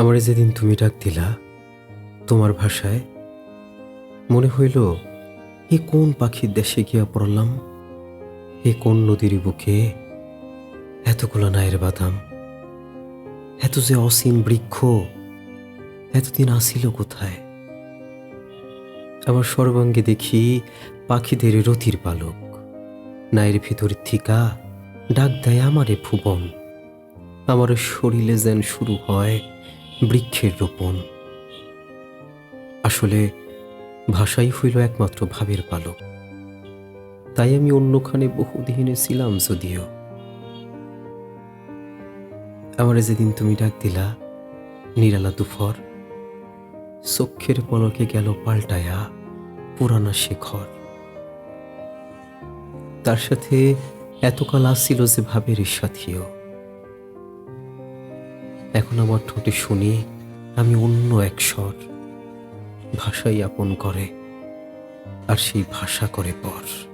আমার যেদিন তুমি ডাক দিলা, তোমার ভাষায় মনে হইল এ কোন পাখির দেশে গিয়া পড়লাম? এ কোন নদীর বুকে এতগুলো নায়ের বাদাম? এত যে অসীম বৃক্ষ, এতদিন আসিল কোথায়? আমার সর্বাঙ্গে দেখি পাখিদের রতির পালক। নায়ের ভিতর থিকা ডাক দেয় আমারে ভুবন। আমার শরীরে যেন শুরু হয় বৃক্ষের রোপণ। আসলে ভাষাই হইল একমাত্র ভাবের পালক। তাই আমি অন্যখানে বহুদিনে ছিলাম যদিও। আমার যেদিন তুমি ডাক দিলা, নিরালা দুফর, চক্ষের পলকে গেল পাল্টায়া পুরানা শেখর। তার সাথে এতকাল আসছিল যে ভাবের সাথীও। এখন আমার ঠোঁটে শুনি, আমি অন্য এক স্বর। ভাষাই আপন করে, আর সেই ভাষা করে পর।